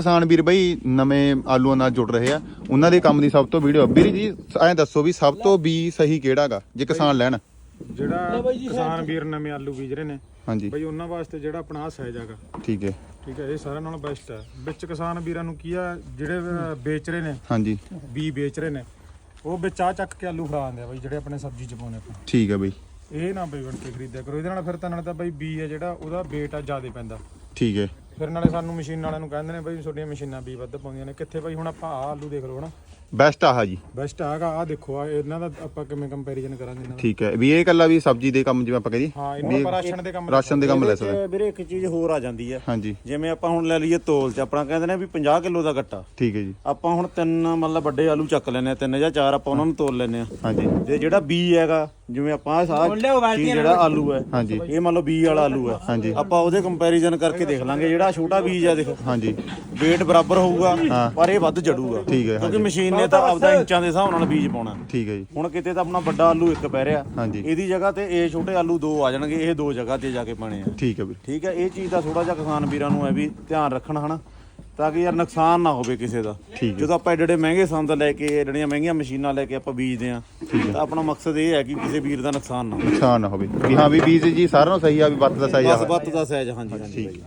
ਕਿਸਾਨ ਵੀਰ ਬਈ ਨਵੇਂ ਆਲੂਆਂ ਨਾਲ ਜੁੜ ਰਹੇ ਆ। ਉਹਨਾਂ ਦੇ ਕੰਮ ਦੀ ਸਭ ਤੋਂ ਵੀਡੀਓ ਵੀਰ ਜੀ ਐਂ ਦੱਸੋ ਵੀ ਸਭ ਤੋਂ ਵੀ ਸਹੀ ਕਿਹੜਾਗਾ ਜੇ ਕਿਸਾਨ ਲੈਣ? ਜਿਹੜਾ ਕਿਸਾਨ ਵੀਰ ਨਵੇਂ ਆਲੂ ਬੀਜ ਰਹੇ ਨੇ ਹਾਂਜੀ। ਬਈ ਉਹਨਾਂ ਵਾਸਤੇ ਜਿਹੜਾ ਆਪਣਾ ਆਹ ਸਾਈਜ਼ ਹੈਗਾ। ਠੀਕ ਹੈ। ਠੀਕ ਹੈ ਇਹ ਸਾਰਿਆਂ ਨਾਲੋਂ ਬੈਸਟ ਹੈ। ਵਿੱਚ ਕਿਸਾਨ ਵੀਰਾਂ ਨੂੰ ਕੀ ਆ ਜਿਹੜੇ ਅਹ, ਵੇਚ ਰਹੇ ਨੇ ਹਾਂਜੀ। ਬੀ ਵੇਚ ਰਹੇ ਨੇ ਉਹ ਵਿੱਚ ਆ ਚੱਕ ਕੇ ਆਲੂ ਫੜਾ ਦਿੰਦੇ ਆ ਬਈ ਜਿਹੜੇ ਆਪਣੇ ਸਬਜ਼ੀ ਚ ਪਾਉਣੇ ਆਪਾਂ। ਠੀਕ ਹੈ ਬਈ। ਇਹ ਨਾ ਬਈ ਬਣ ਕੇ ਖਰੀਦਿਆ ਕਰੋ। ਇਹਦੇ ਨਾਲ ਫਿਰ ਤਾਂ ਨਾਲ ਤਾਂ ਬਈ ਬੀ ਹੈ ਜਿਹੜਾ ਉਹਦਾ weight ਆ ਜ਼ਿਆਦਾ ਪੈਂਦਾ। ਠੀਕ ਹੈ। ਫਿਰ ਨਾਲੇ ਸਾਨੂੰ ਮਸ਼ੀਨ ਵਾਲਿਆਂ ਨੂੰ ਕਹਿੰਦੇ ਨੇ ਬਈ ਤੁਹਾਡੀਆਂ ਮਸ਼ੀਨਾਂ ਬੀ ਵੱਧ ਪਾਉਂਦੀਆਂ ਨੇ। ਕਿੱਥੇ ਬਈ ਹੁਣ ਆਪਾਂ ਆਹ ਆਲੂ ਦੇਖ ਲਓ ਹਨਾ? ਬੈਸਟ ਆਹ ਜੀ। ਬੈਸਟ ਹੈਗਾ ਆ ਦੇਖੋ ਆ ਇਹਨਾਂ ਦਾ ਆਪਾਂ ਕਿਵੇਂ ਕੰਪੈਰੀਜ਼ਨ ਕਰਾਂਗੇ ਇਹਨਾਂ ਦਾ। ਠੀਕ ਹੈ ਵੀ ਇਹ ਇਕੱਲਾ ਵੀ ਸਬਜ਼ੀ ਦੇ ਕੰਮ ਜਿਵੇਂ ਆਪਾਂ ਕਹੀਏ ਹਾਂ ਇਹਨੂੰ ਆਪਾਂ ਰਾਸ਼ਨ ਦੇ ਕੰਮ ਰਾਸ਼ਨ ਦੇ ਕੰਮ ਲੈ ਸਕਦੇ। ਵੀਰੇ ਇੱਕ ਚੀਜ਼ ਹੋਰ ਆ ਜਾਂਦੀ ਹੈ। ਹਾਂਜੀ। ਜਿਵੇਂ ਆਪਾਂ ਹੁਣ ਲੈ ਲਈਏ ਤੋਲ ਚ ਆਪਣਾ ਕਹਿੰਦੇ ਨੇ ਵੀ 50 ਕਿਲੋ ਦਾ ਗੱਟਾ। ਠੀਕ ਹੈ ਜੀ। ਆਪਾਂ ਹੁਣ ਤਿੰਨ ਮਤਲਬ ਵੱਡੇ ਆਲੂ ਚੱਕ ਲੈਨੇ ਆ ਤਿੰਨ ਜਾਂ ਚਾਰ ਆਪਾਂ ਉਹਨਾਂ ਨੂੰ ਤੋਲ ਲੈਨੇ ਆ ਹਾਂਜੀ। ਤੇ ਜਿਹੜਾ ਬੀ ਹੈਗਾ ਜਿਵੇਂ ਆਪਾਂ ਚੀਜ਼ ਜਿਹੜਾ ਆਲੂ ਹੈ ਹਾਂਜੀ। ਇਹ ਮੰਨ ਲਓ ਬੀ ਵਾਲਾ ਆਲੂ ਹੈ। ਹਾਂਜੀ। ਆਪਾਂ ਉਹਦੇ ਕੰਪੈਰੀਜ਼ਨ ਕਰਕੇ ਦੇਖ ਲਾਂਗੇ ਜਿਹੜਾ ਛੋਟਾ ਬੀਜ ਆ ਦੇਖ। ਹਾਂਜੀ। weight ਬਰਾਬਰ ਹੋਊਗਾ ਪਰ ਇਹ ਵੱਧ ਚੜੂਗਾ ਠੀਕ ਹੈ, ਕਿਉਂਕਿ ਮਸ਼ੀਨ ਨੇ ਤਾਂ ਆਪਦਾ ਇੰਚਾਂ ਦੇ ਹਿਸਾਬ ਨਾਲ ਬੀਜ ਪਾਉਣਾ। ਠੀਕ ਹੈ ਜੀ। ਹੁਣ ਕਿਤੇ ਤਾਂ ਆਪਣਾ ਵੱਡਾ ਆਲੂ ਇੱਕ ਪੈ ਰਿਹਾ। ਹਾਂਜੀ। ਇਹਦੀ ਜਗ੍ਹਾ ਤੇ ਇਹ ਛੋਟੇ ਆਲੂ ਦੋ ਆ ਜਾਣਗੇ ਇਹ ਦੋ ਜਗ੍ਹਾ ਤੇ ਜਾ ਕੇ ਪਾਣੇ ਆ। ਠੀਕ ਹੈ ਵੀਰ ਠੀਕ ਹੈ ਇਹ ਚੀਜ਼ ਦਾ ਥੋੜਾ ਜਿਹਾ ਕਿਸਾਨ ਵੀਰਾਂ ਨੂੰ ਹੈ ਵੀ ਧਿਆਨ ਰੱਖਣਾ ਹਨਾ? ਤਾਂ ਕਿ ਯਾਰ ਨੁਕਸਾਨ ਨਾ ਹੋਵੇ ਕਿਸੇ ਦਾ। ਠੀਕ। ਜਦੋਂ ਆਪਾਂ ਏਡੇ ਏਡੇ ਮਹਿੰਗੇ ਸੰਦ ਲੈ ਕੇ ਜਿਹੜੀਆਂ ਮਹਿੰਗੀਆਂ ਮਸ਼ੀਨਾਂ ਲੈ ਕੇ ਆਪਾਂ ਬੀਜਦੇ ਆ ਤਾਂ ਆਪਣਾ ਮਕਸਦ ਇਹ ਹੈ ਕਿ ਕਿਸੇ ਵੀਰ ਦਾ ਨੁਕਸਾਨ ਨਾ ਹੋਵੇ। ਨੁਕਸਾਨ ਨਾ ਹੋਵੇ। ਵੀ ਹਾਂ ਵੀ ਬੀਜ ਜੀ ਸਾਰਿਆਂ ਨੂੰ ਸਹੀ ਆ ਵੀ ਵੱਤ ਦਾ ਸਹੀ ਆ। ਬਸ ਬੱਤ ਦਾ ਸਹਿਜ ਹਾਂਜੀ ਹਾਂਜੀ। ਠੀਕ।